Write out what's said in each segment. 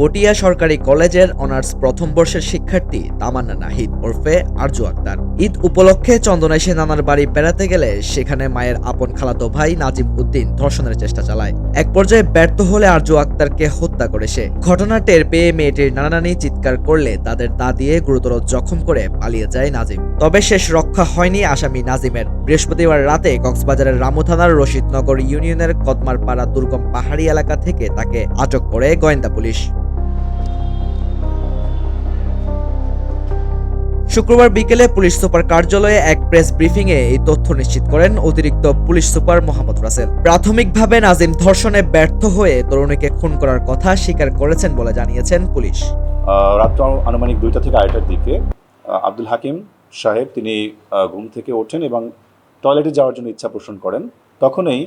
পটিয়া সরকারি কলেজের অনার্স প্রথম বর্ষের শিক্ষার্থী তামান্না নাহিদ ওরফে আরজু আক্তার। ঈদ উপলক্ষে চন্দনা এসে নানার বাড়ি বেড়াতে গেলে সেখানে মায়ের আপন খালাতো ভাই নাজিম উদ্দিন ধর্ষণের চেষ্টা চালায়। এক পর্যায়ে ব্যর্থ হলে আরজু আক্তারকে হত্যা করে সে। ঘটনা টের পেয়ে মেয়েটির নানা নানি চিৎকার করলে তাদের দা দিয়ে গুরুতর জখম করে পালিয়ে যায় নাজিম। তবে শেষ রক্ষা হয়নি আসামি নাজিমের। বৃহস্পতিবার রাতে কক্সবাজারের রামু থানার রশিদনগর ইউনিয়নের কদমারপাড়া দুর্গম পাহাড়ি এলাকা থেকে তাকে আটক করে গোয়েন্দা পুলিশ। শুক্রবার বিকেলে পুলিশ সুপার কার্যালয়ে এক প্রেস ব্রিফিংয়ে এই তথ্য নিশ্চিত করেন অতিরিক্ত পুলিশ সুপার মোহাম্মদ রাসেল। প্রাথমিকভাবে নাজিম ধর্ষণে ব্যর্থ হয়ে তরুণীকে খুন করার কথা স্বীকার করেছেন বলে জানিয়েছেন পুলিশ। রাত্র আনুমানিক দুইটা থেকে আড়াইটার দিকে আব্দুল হাকিম সাহেব তিনি ঘুম থেকে ওঠেন এবং টয়লেটে যাওয়ার জন্য ইচ্ছা পোষণ করেন। তখনই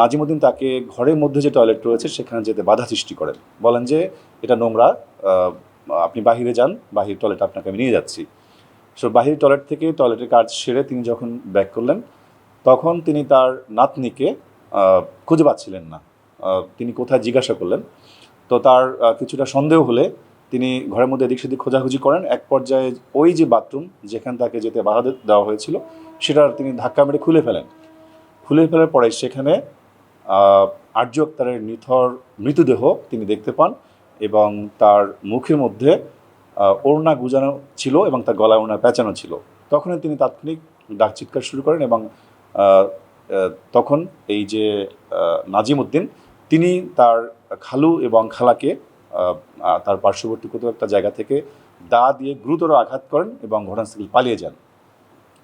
নাজিমুদ্দিন তাকে ঘরের মধ্যে যে টয়লেট রয়েছে সেখানে যেতে বাধা সৃষ্টি করেন। বলেন যে, এটা নোংরা আপনি বাহিরে যান, বাহির টয়লেট আপনাকে আমি নিয়ে যাচ্ছি। সো বাহির টয়লেট থেকে টয়লেটের কাজ সেরে তিনি যখন ব্যাক করলেন, তখন তিনি তার নাতনিকে খুঁজে পাচ্ছিলেন না। তিনি কোথায় জিজ্ঞাসা করলেন। তো তার কিছুটা সন্দেহ হলে তিনি ঘরের মধ্যে এদিক সেদিক খোঁজাখুঁজি করেন। এক পর্যায়ে ওই যে বাথরুম যেখানে তাকে যেতে বাধা দেওয়া হয়েছিল সেটার তিনি ধাক্কা মেরে খুলে ফেলেন। খুলে ফেলার পরে সেখানে আর্য আক্তারের নিথর মৃতদেহ তিনি দেখতে পান। এবং তার মুখের মধ্যে ওড়না গুজানো ছিল এবং তার গলায় ওড়না পেঁচানো ছিল। তখনই তিনি তাৎক্ষণিক ডাক চিৎকার শুরু করেন এবং তখন এই যে নাজিম উদ্দিন, তিনি তার খালু এবং খালাকে তার পার্শ্ববর্তী কোথাও একটা জায়গা থেকে দা দিয়ে গুরুতর আঘাত করেন এবং ঘটনাস্থল পালিয়ে যান।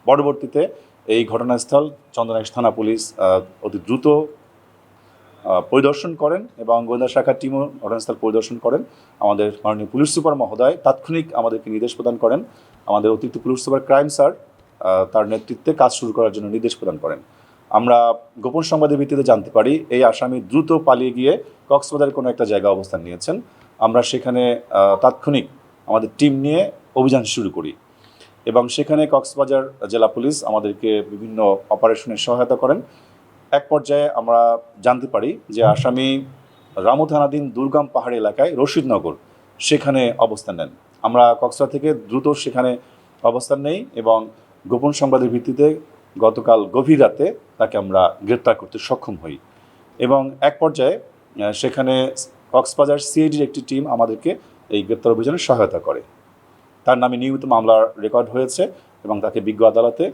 পরবর্তীতে এই ঘটনাস্থল চন্দনাইশ থানা পুলিশ অতি দ্রুত পরিদর্শন করেন এবং গোয়েন্দা শাখার টিমও ঘটনাস্থল পরিদর্শন করেন। আমাদের মাননীয় পুলিশ সুপার মহোদয় তাৎক্ষণিক আমাদেরকে নির্দেশ প্রদান করেন। আমাদের অতিরিক্ত পুলিশ সুপার ক্রাইম স্যার তার নেতৃত্বে কাজ শুরু করার জন্য নির্দেশ প্রদান করেন। আমরা গোপন সংবাদের ভিত্তিতে জানতে পারি, এই আসামি দ্রুত পালিয়ে গিয়ে কক্সবাজারের কোনো একটা জায়গা অবস্থান নিয়েছেন। আমরা সেখানে তাৎক্ষণিক আমাদের টিম নিয়ে অভিযান শুরু করি এবং সেখানে কক্সবাজার জেলা পুলিশ আমাদেরকে বিভিন্ন অপারেশনে সহায়তা করেন। এক পর্যায়ে আমরা জানতে পারি যে আসামি রামু থানাধীন দুর্গম পাহাড়ি এলাকায় রশিদনগর সেখানে অবস্থান নেন। আমরা কক্সবাজার থেকে দ্রুত সেখানে অবস্থান নেই এবং গোপন সংবাদের ভিত্তিতে গতকাল গভীর রাতে তাকে আমরা গ্রেপ্তার করতে সক্ষম হই এবং এক পর্যায়ে সেখানে কক্সবাজার সিআইডির একটি টিম আমাদেরকে এই গ্রেপ্তার অভিযানে সহায়তা করে। তার নামে নিয়মিত মামলার রেকর্ড হয়েছে এবং তাকে বিজ্ঞ আদালতে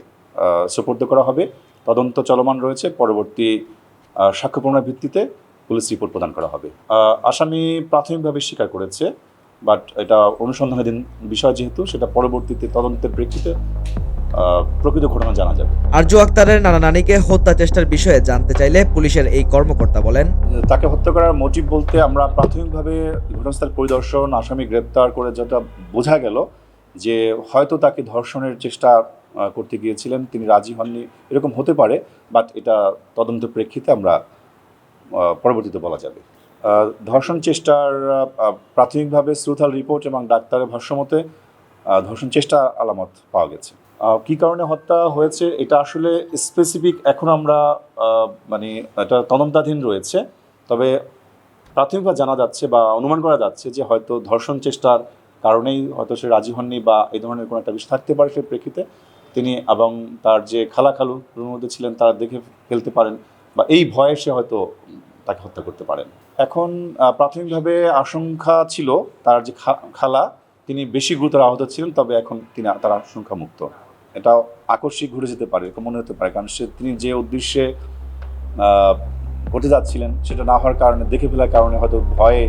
সোপর্দ করা হবে। তদন্ত চলমান রয়েছে। পরবর্তী সাক্ষ্য প্রমাণের ভিত্তিতে পুলিশ রিপোর্ট প্রদান করা হবে। আসামি প্রাথমিকভাবে স্বীকার করেছে বাট এটা অনুসন্ধানাধীন বিষয় যেহেতু সেটা পরবর্তীতে তদন্তের প্রেক্ষিতে প্রকৃত ঘটনা জানা যাবে। আরজু আক্তারের নানা নানিকে হত্যা চেষ্টার বিষয়ে জানতে চাইলে পুলিশের এই কর্মকর্তা বলেন তাকে হত্যা করার মোটিভ বলতে আমরা প্রাথমিকভাবে ঘটনাস্থল পরিদর্শন আসামি গ্রেপ্তার করে যেটা বোঝা গেল যে হয়তো তাকে ধর্ষণের চেষ্টা করতে গিয়েছিলেন, তিনি রাজি হননি। এরকম হতে পারে বাট এটা তদন্ত প্রেক্ষিতে আমরা পরবর্তীতে বলা যাবে। ধর্ষণ চেষ্টার প্রাথমিকভাবে শ্রুথাল রিপোর্ট এবং ডাক্তারের ভাষ্যমতে ধর্ষণ চেষ্টা আলামত পাওয়া গেছে। কী কারণে হত্যা হয়েছে, এটা আসলে স্পেসিফিক এখন আমরা মানে এটা তদন্তাধীন রয়েছে। তবে প্রাথমিকভাবে জানা যাচ্ছে বা অনুমান করা যাচ্ছে যে হয়তো ধর্ষণ চেষ্টার কারণেই হয়তো সে রাজি হননি বা এই ধরনের কোনো একটা বিষয় থাকতে পারে সে প্রেক্ষিতে। তিনি এবং তার যে খালা খালু মধ্যে ছিলেন, তারা দেখে ফেলতে পারেন বা এই ভয়ে সে হয়তো তাকে হত্যা করতে পারেন। এখন প্রাথমিকভাবে আশঙ্কা ছিল তার যে খালা, তিনি বেশি গুরুতর আহত ছিলেন, তবে এখন তিনি, তার আশঙ্কা মুক্ত এটা আকস্মিক ঘুরে যেতে পারে মনে হতে পারে, কারণ সে, তিনি যে উদ্দেশ্যে ঘটে যাচ্ছিলেন, সেটা না হওয়ার কারণে, দেখে ফেলার কারণে হয়তো ভয়ে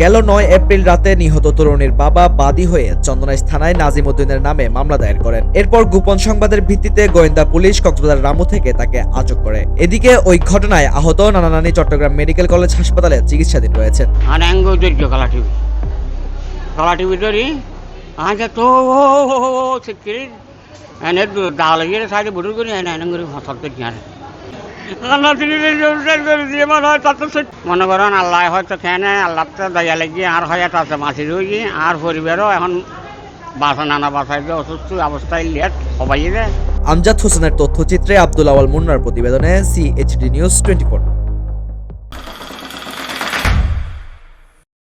গেল নয় এপ্রিল রাতে নিহত তরুণীর বাবা বাদী হয়ে চন্দনাইশ থানায় নাজিম উদ্দিনের নামে মামলা দায়ের করেন এরপর গোপন সংবাদের ভিত্তিতে গোয়েন্দা পুলিশ কক্সবাজার রামু থেকে তাকে আটক করে এদিকে ওই ঘটনায় আহত নানা চট্টগ্রাম মেডিকেল কলেজ হাসপাতালে চিকিৎসাধীন রয়েছেন তো আল্লাহ তিনি দিয়ে মনে হয় তত মনে করেন আল্লাহ হয়তো খেয়ে আল্লাহ তো দয়া লাগিয়ে আর হয় তাতে মাছি রয়ে আর পরিবারও এখন বাসা নানা বাসায় যে অসুস্থ অবস্থায় লেট সবাই রে আমজাদ হোসেনের তথ্যচিত্রে আব্দুল আওয়াল মুন্নার প্রতিবেদনে সিএইচডি নিউজ টোয়েন্টি